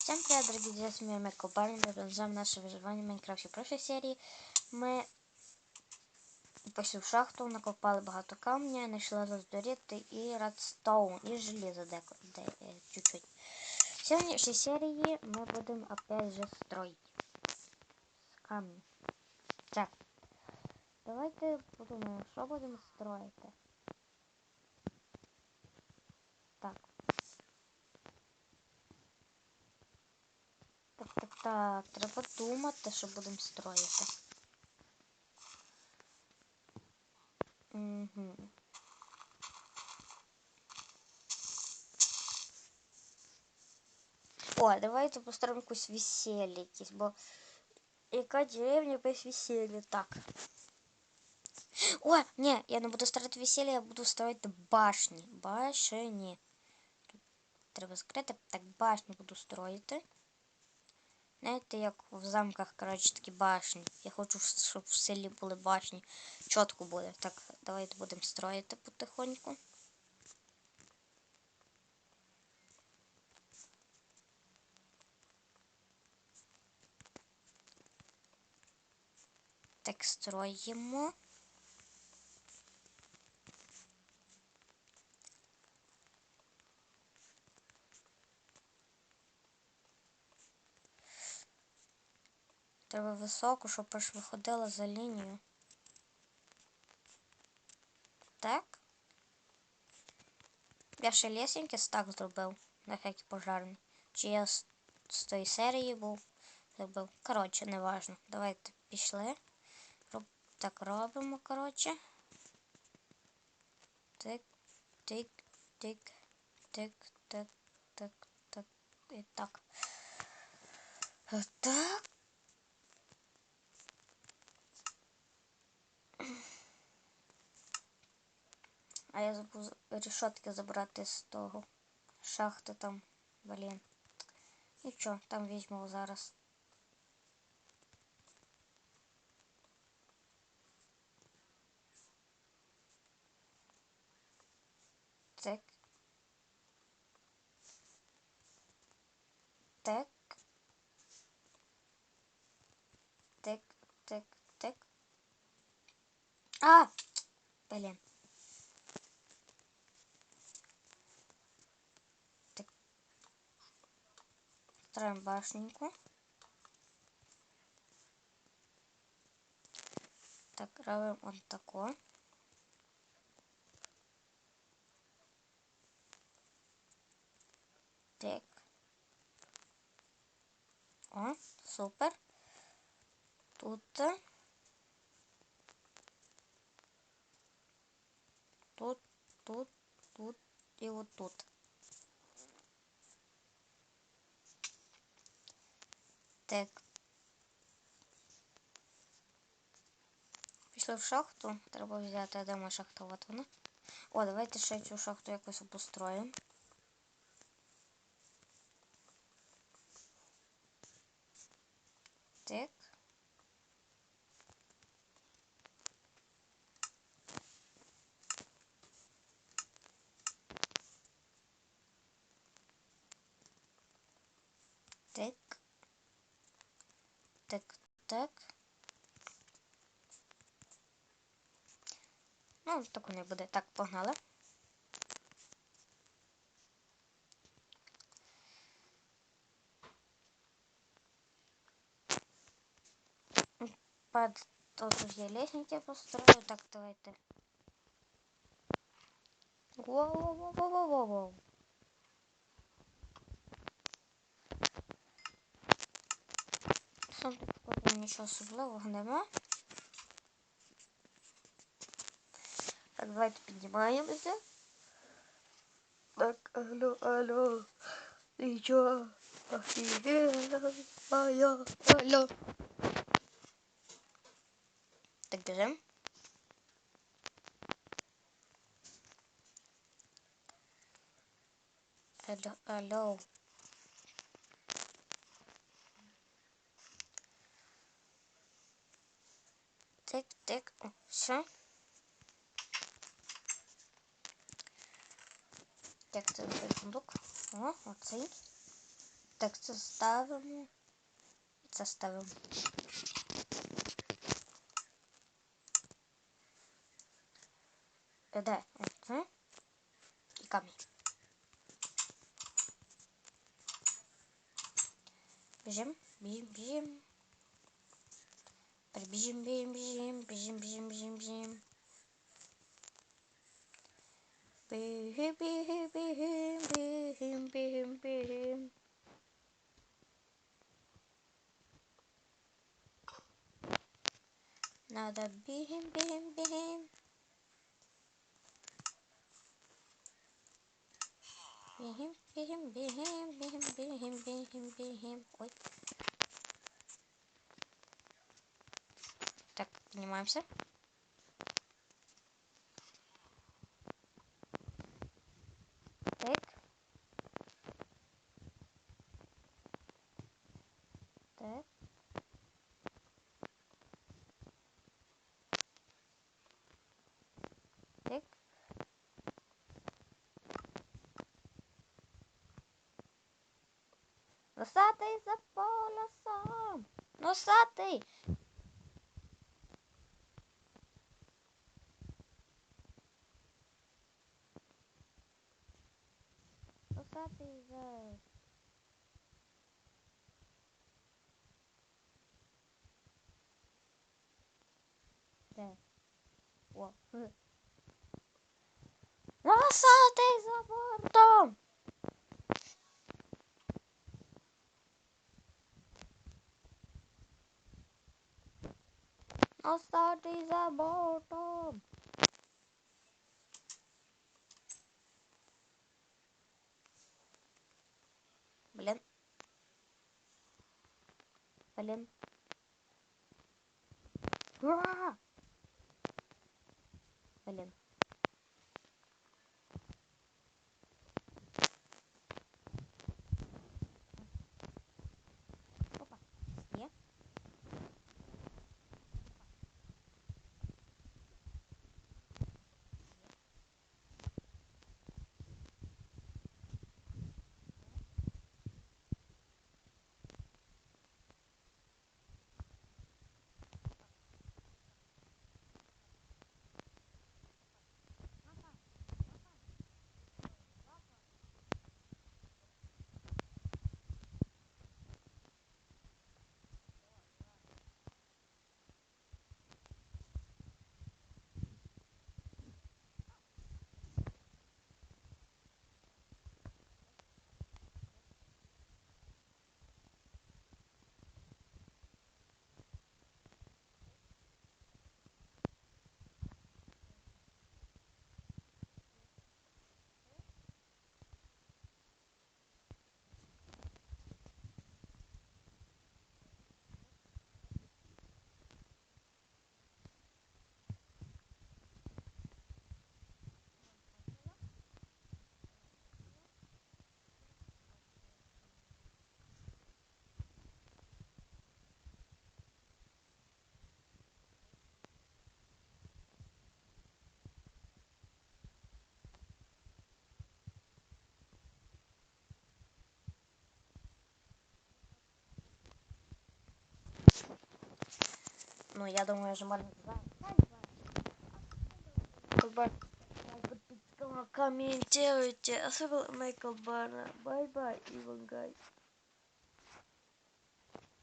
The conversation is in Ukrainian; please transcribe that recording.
Всем привет, дорогие друзья, с вами Майкл Барни. Мы продолжаем наше выживание в Майнкрафте. В прошлой серії ми пішли в шахту, накопали багато камня, знайшли роздоріти і редстоун, і желізо деко, е, чуть-чуть. В сьогоднішній серії ми будемо опять же строїти. З камня. Так. Давайте подумаємо, що будемо строїти. Так. Так, так, так, треба думати, що будемо строїти. Угу. О, давайте построїмо якусь весілля якісь, бо яка деревня без весілля, так. О, ні, я не буду строїти весілля, я буду строїти башні. Башні. Тут треба закрити. Так, башню буду строїти. Знаєте, як в замках, коротше, такі башні. Я хочу, щоб в селі були башні. Чітко буде. Так, давайте будемо строїти потихоньку. Так, строїмо. Треба високо, щоб аж виходила за лінію. Так. Я ще лісеньки стак зробив на ефекті пожарний. Чи я з, з тої серії був зробив. Коротше, неважно. Давайте пішли. Роб... Так робимо, коротше. Тик, тик, тик, тик, тик, тик, тик. І так. Так. А я забув решетки забрати з того шахти там, блін. Нічого, там візьму зараз. Так. Так. Так, так, так. А! Блін. Строим башеньку. Так, робимо вот тако. Так. О, супер. Тут. Тут, тут, тут вот Так. Пішли в шахту. Треба взяти, а де шахта? От вона. О, давайте ще цю шахту якось обустроїмо. Так. Так. Так. Ну, так не буде. Так, погнали. Под тут уже лестницы построю. Так, давайте. Воу-воу-воу-воу-воу-воу. Тут нічого особливого нема. Так, давайте піднімаємося. Так, алло, алло. Нічого. Офігела моя, алло. Так, біжим. Алло, алло. Тик, тик, о, все. Так, це сундук. О, оцей. Так, це ставимо. Це ставимо. Е, Де? Це? І камінь. Біжим, біжим, біжим. Hadi bizim bizim bizim bizim bizim bizim bizim. Bihim bihim bihim bihim bihim bihim. Nerede bihim bihim bihim. Bihim bihim bihim bihim bihim bihim bihim. Oy. Поднимаемся. Так. Так. Так. Носатий за полосом. Носатий. Носатий за... Де? О. х. Носатий за бортом. Носатий за бортом. Блин. Ура! Блин. Ну, я думаю, же можно Комментируйте, особенно Майкл Барна. Бай-бай, Иван Гай.